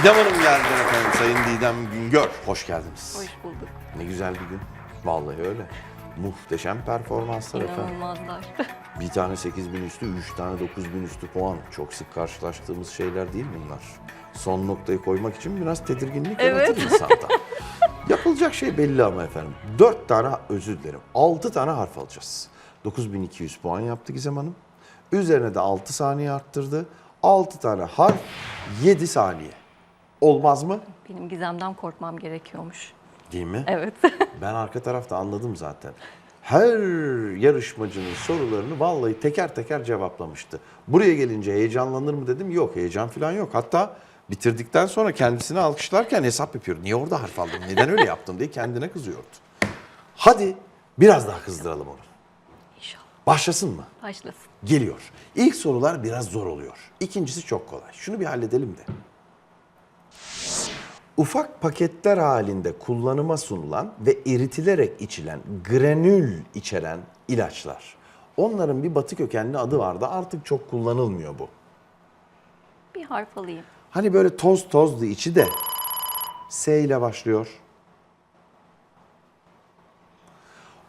Didem Hanım geldi efendim. Sayın Didem Güngör. Hoş geldiniz. Hoş bulduk. Ne güzel bir gün. Vallahi öyle. Muhteşem performanslar efendim. İnanılmazlar. Bir tane 8000 üstü, üç tane 9000 üstü puan. Çok sık karşılaştığımız şeyler değil bunlar. Son noktayı koymak için biraz tedirginlik Evet. yaratır insanda. Yapılacak şey belli ama efendim. 4 tane, özür dilerim, 6 tane harf alacağız. 9200 puan yaptı Gizem Hanım. Üzerine de 6 saniye arttırdı. 6 tane harf, 7 saniye. Olmaz mı? Benim gizemden korkmam gerekiyormuş. Değil mi? Evet. Ben arka tarafta anladım zaten. Her yarışmacının sorularını vallahi teker teker cevaplamıştı. Buraya gelince heyecanlanır mı dedim. Yok heyecan falan yok. Hatta bitirdikten sonra kendisini alkışlarken hesap yapıyor. Niye orada harf aldım? Neden öyle yaptım diye kendine kızıyordu. Hadi biraz daha kızdıralım onu. İnşallah. Başlasın mı? Başlasın. Geliyor. İlk sorular biraz zor oluyor. İkincisi çok kolay. Şunu bir halledelim de. Ufak paketler halinde kullanıma sunulan ve eritilerek içilen granül içeren ilaçlar. Onların bir batı kökenli adı vardı. Artık çok kullanılmıyor bu. Bir harf alayım. Hani böyle toz tozlu içi de S ile başlıyor.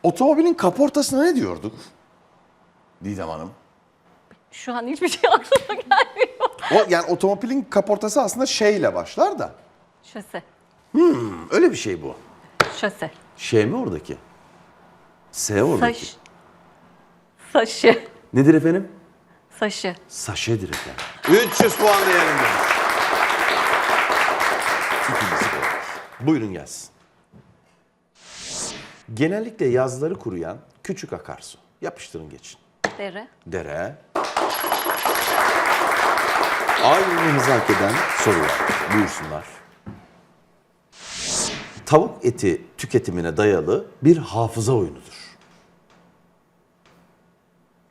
Otomobilin kaportasına ne diyorduk? Didem Hanım. Şu an hiçbir şey aklıma gelmiyor. O yani otomobilin kaportası aslında şeyle başlar da. Şase. Öyle bir şey bu. Şase. Şey mi oradaki? S oradaki. Saç. Saşı. Nedir efendim? Saşı. Saşedir efendim. 300 puan değerinde. İkincisi kolay. Buyurun gelsin. Genellikle yazları kuruyan küçük akarsu. Yapıştırın geçin. Dere. Dere. Aynı hak eden sorular. Buyursunlar. Tavuk eti tüketimine dayalı bir hafıza oyunudur.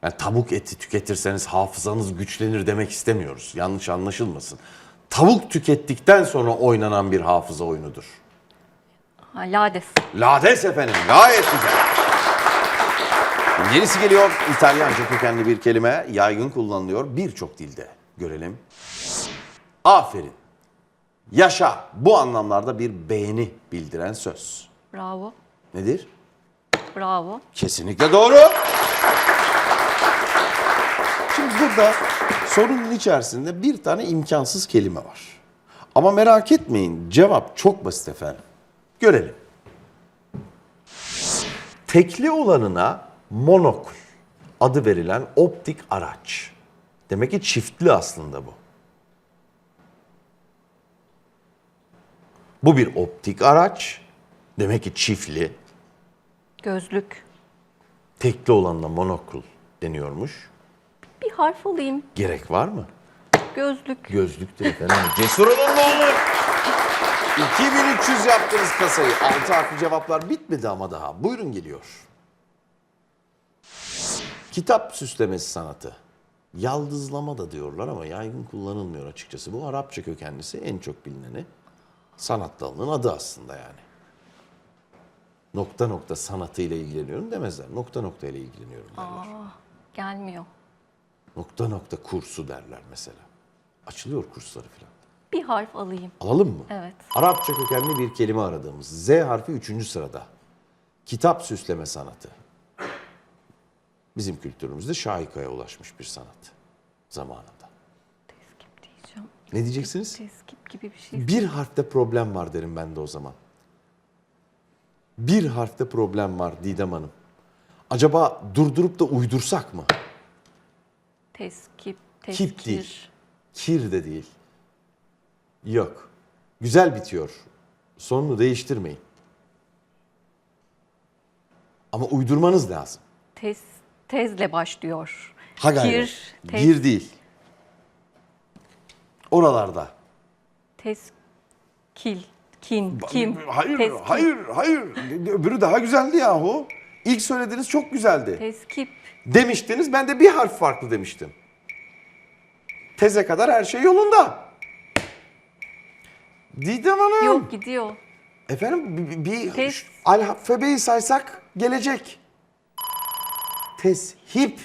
Yani tavuk eti tüketirseniz hafızanız güçlenir demek istemiyoruz. Yanlış anlaşılmasın. Tavuk tükettikten sonra oynanan bir hafıza oyunudur. Ha, lades. Lades efendim. Gayet güzel. Yenisi geliyor. İtalyanca kökenli bir kelime. Yaygın kullanılıyor birçok dilde. Görelim. Aferin. Yaşa. Bu anlamlarda bir beğeni bildiren söz. Bravo. Nedir? Bravo. Kesinlikle doğru. Şimdi burada sorunun içerisinde bir tane imkansız kelime var. Ama merak etmeyin cevap çok basit efendim. Görelim. Tekli olanına monokul adı verilen optik araç. Demek ki çiftli aslında bu. Bu bir optik araç. Demek ki çiftli. Gözlük. Tekli olanla monokul deniyormuş. Bir harf alayım. Gerek var mı? Gözlük. Gözlüktür efendim. Cesur olun ne olur. 2300 yaptınız kasayı. 6 harfli cevaplar bitmedi ama daha. Buyurun geliyor. Kitap süslemesi sanatı. Yaldızlama da diyorlar ama yaygın kullanılmıyor açıkçası. Bu Arapça kökenlisi en çok bilineni. Sanat dalının adı aslında yani. Nokta nokta sanatıyla ilgileniyorum demezler. Nokta nokta ile ilgileniyorum derler. Gelmiyor. Nokta nokta kursu derler mesela. Açılıyor kursları falan. Bir harf alayım. Alalım mı? Evet. Arapça kökenli bir kelime aradığımız. Z harfi üçüncü sırada. Kitap süsleme sanatı. Bizim kültürümüzde şahikaya ulaşmış bir sanat zamanında. Teskip diyeceğim. Ne diyeceksiniz? Teskip gibi bir şey. Bir harfte problem var derim ben de o zaman. Bir harfte problem var Didem Hanım. Acaba durdurup da uydursak mı? Teskip. Teskir. Kip değil. Kir de değil. Yok. Güzel bitiyor. Sonunu değiştirmeyin. Ama uydurmanız lazım. Tez, tezle başlıyor. Ha gayret. Kir. Tez, Gir değil. Oralarda. Teskil. Kin. Kim. Hayır, Teskil. hayır, hayır. Öbürü daha güzeldi yahu. İlk söylediğiniz çok güzeldi. Teskip. Demiştiniz, ben de bir harf farklı demiştim. Teze kadar her şey yolunda. Didem Hanım. Yok gidiyor. Efendim bir, alfabeyi saysak gelecek. Teship.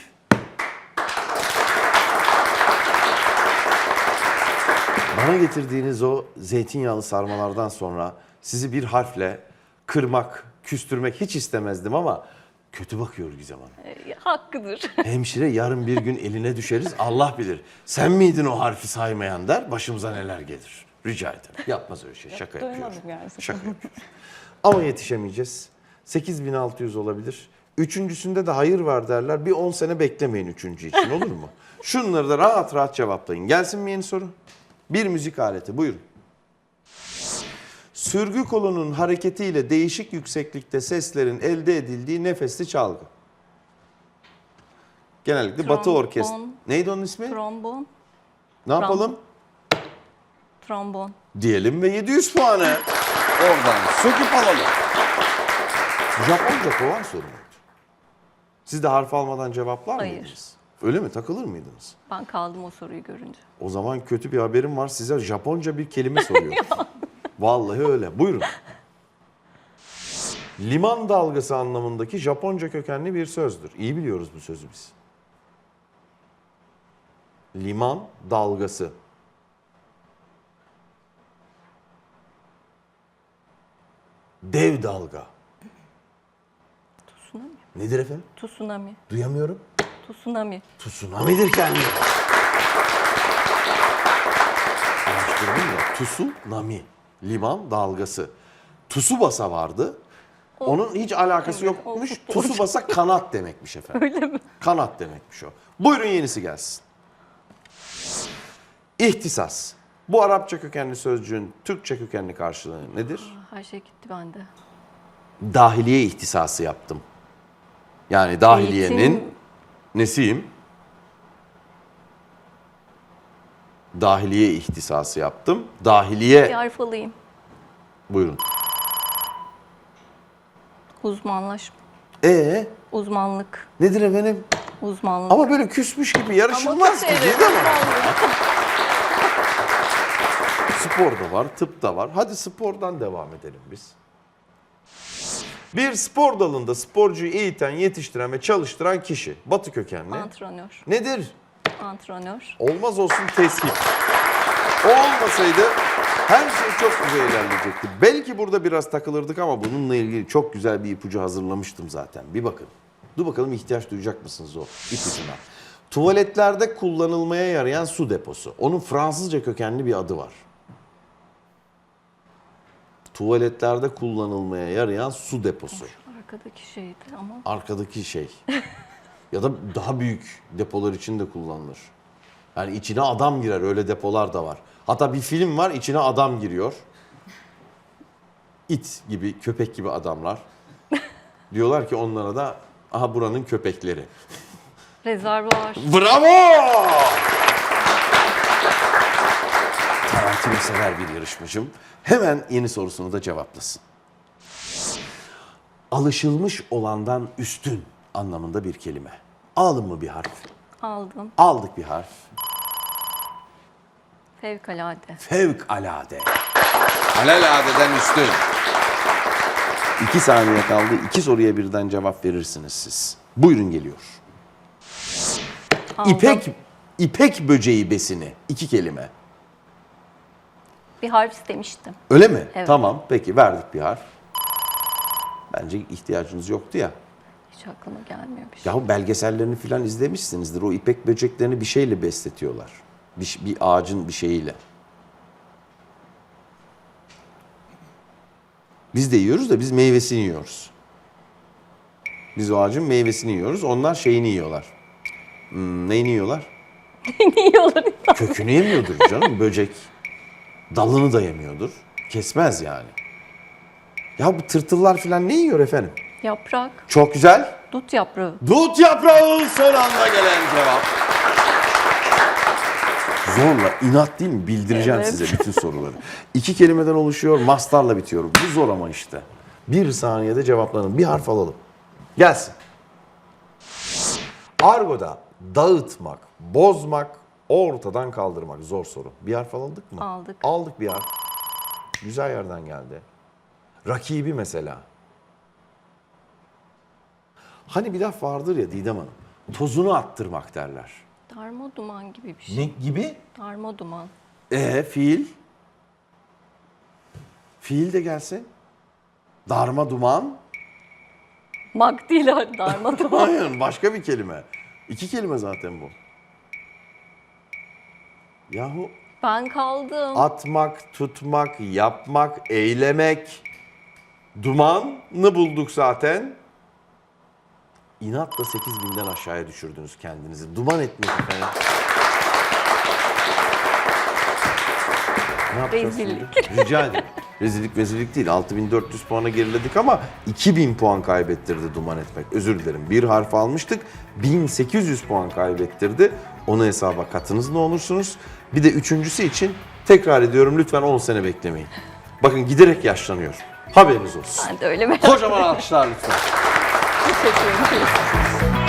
Bana getirdiğiniz o zeytinyağlı sarmalardan sonra sizi bir harfle kırmak, küstürmek hiç istemezdim ama kötü bakıyor Gizem Hanım. E, hakkıdır. Hemşire yarın bir gün eline düşeriz Allah bilir. Sen miydin o harfi saymayan der başımıza neler gelir. Rica ederim. Yapmaz öyle şey. Şaka duymadım gerçekten. Şaka yapıyor. Ama yetişemeyeceğiz. 8600 olabilir. Üçüncüsünde de hayır var derler. Bir 10 sene beklemeyin üçüncü için olur mu? Şunları da rahat rahat cevaplayın. Gelsin mi yeni soru? Bir müzik aleti buyurun. Sürgü kolunun hareketiyle değişik yükseklikte seslerin elde edildiği nefesli çalgı. Genellikle Batı Trombon. Orkestra. Neydi onun ismi? Trombon. Ne yapalım? Trombon. Diyelim ve 700 puanı oradan söküp alalım. Japonca kovan soru muydu? Siz de harf almadan cevaplar Hayır. mıydınız? Öyle mi? Takılır mıydınız? Ben kaldım o soruyu görünce. O zaman kötü bir haberim var. Size Japonca bir kelime soruyorum. Vallahi öyle. Buyurun. Liman dalgası anlamındaki Japonca kökenli bir sözdür. İyi biliyoruz bu sözü biz. Liman dalgası. Dev dalga. Tsunami. Nedir efendim? Tsunami. Duyamıyorum. Tsunami. Tsunami'dir kendi. Araştırdım ya. Tsunami. Liman dalgası. Tsubasa vardı. Onun hiç alakası Evet, yokmuş. Tsubasa kanat demekmiş efendim. Öyle mi? Kanat demekmiş o. Buyurun yenisi gelsin. İhtisas. Bu Arapça kökenli sözcüğün Türkçe kökenli karşılığı nedir? Her şey gitti bende. Dahiliye ihtisası yaptım. Yani dahiliyenin Eğitim- nesiyim? Dahiliye ihtisası yaptım. Bir Dahiliye harf alayım. buyurun. Uzmanlaş. E Uzmanlık. nedir efendim? Uzmanlık. Ama böyle küsmüş gibi yarışılmaz ki değil mi? Spor da var, tıp da var. Hadi spordan devam edelim biz. Bir spor dalında sporcuyu eğiten, yetiştiren ve çalıştıran kişi. Batı kökenli. Antrenör. Nedir? Antrenör. Olmaz olsun teskip. O olmasaydı her şey çok güzel ilerleyecekti. Belki burada biraz takılırdık ama bununla ilgili çok güzel bir ipucu hazırlamıştım zaten. Bir bakın. Dur bakalım ihtiyaç duyacak mısınız o ipucuna? Tuvaletlerde kullanılmaya yarayan su deposu. Onun Fransızca kökenli bir adı var. Tuvaletlerde kullanılmaya yarayan su deposu. Arkadaki şeydi ama. Arkadaki şey. ya da daha büyük depolar için de kullanılır. Yani içine adam girer öyle depolar da var. Hatta bir film var içine adam giriyor. İt gibi, köpek gibi adamlar. Diyorlar ki onlara da aha buranın köpekleri. Rezervuar. Bravo! Tarantino sever bir yarışmacım. Hemen yeni sorusunu da cevaplasın. Alışılmış olandan üstün anlamında bir kelime. Alalım mı bir harf? Aldım. Aldık bir harf. Fevkalade. Fevkalade. Alelade üstün. İki saniye kaldı. İki soruya birden cevap verirsiniz siz. Buyurun geliyor. Aldım. İpek, ipek böceği besini. İki kelime. Bir harf istemiştim. Öyle mi? Evet. Tamam. Peki verdik bir harf. Bence ihtiyacınız yoktu ya. Hiç aklıma gelmiyor bir şey. Yahu belgesellerini falan izlemişsinizdir. O ipek böceklerini bir şeyle besletiyorlar. Bir, bir ağacın bir şeyiyle. Biz de yiyoruz da biz meyvesini yiyoruz. Biz o ağacın meyvesini yiyoruz. Onlar şeyini yiyorlar. Hmm, neyini yiyorlar? ne yiyorlar? Kökünü yemiyordur canım böcek. Dalını da yemiyordur. Kesmez yani. Ya bu tırtıllar falan ne yiyor efendim? Yaprak. Çok güzel. Dut yaprağı. Dut yaprağı son anda gelen cevap. Zorla, inat değil mi? Bildireceğim Evet. size bütün soruları. İki kelimeden oluşuyor, mastarla bitiyor. Bu zor ama işte. Bir saniyede cevaplanın. Bir harf alalım. Gelsin. Argo'da dağıtmak, bozmak, ortadan kaldırmak. Zor soru. Bir harf aldık mı? Aldık. Aldık bir harf. Güzel yerden geldi. Rakibi mesela. Hani bir laf vardır ya Didem Hanım. Tozunu attırmak derler. Darma duman gibi bir şey. Ne gibi? Darma duman. E fiil? Fiil de gelsin. Darma duman. Mak değil ha, darmaduman. Hayır başka bir kelime. İki kelime zaten bu. Yahu ben kaldım. atmak, tutmak, yapmak, eylemek. Dumanı bulduk zaten. İnatla 8000'den aşağıya düşürdünüz kendinizi. Duman etmek efendim. Ne yapacağız Rezillik. Rica ederim. Rezillik rezillik değil. 6400 puana geriledik ama 2000 puan kaybettirdi duman etmek. Özür dilerim. Bir harf almıştık. 1800 puan kaybettirdi. Onu hesaba katınız ne olursunuz. Bir de üçüncüsü için tekrar ediyorum lütfen 10 sene beklemeyin. Bakın giderek yaşlanıyor. Haberiniz olsun. Ben de öyle merak Kocaman alkışlar lütfen. Teşekkür ederim.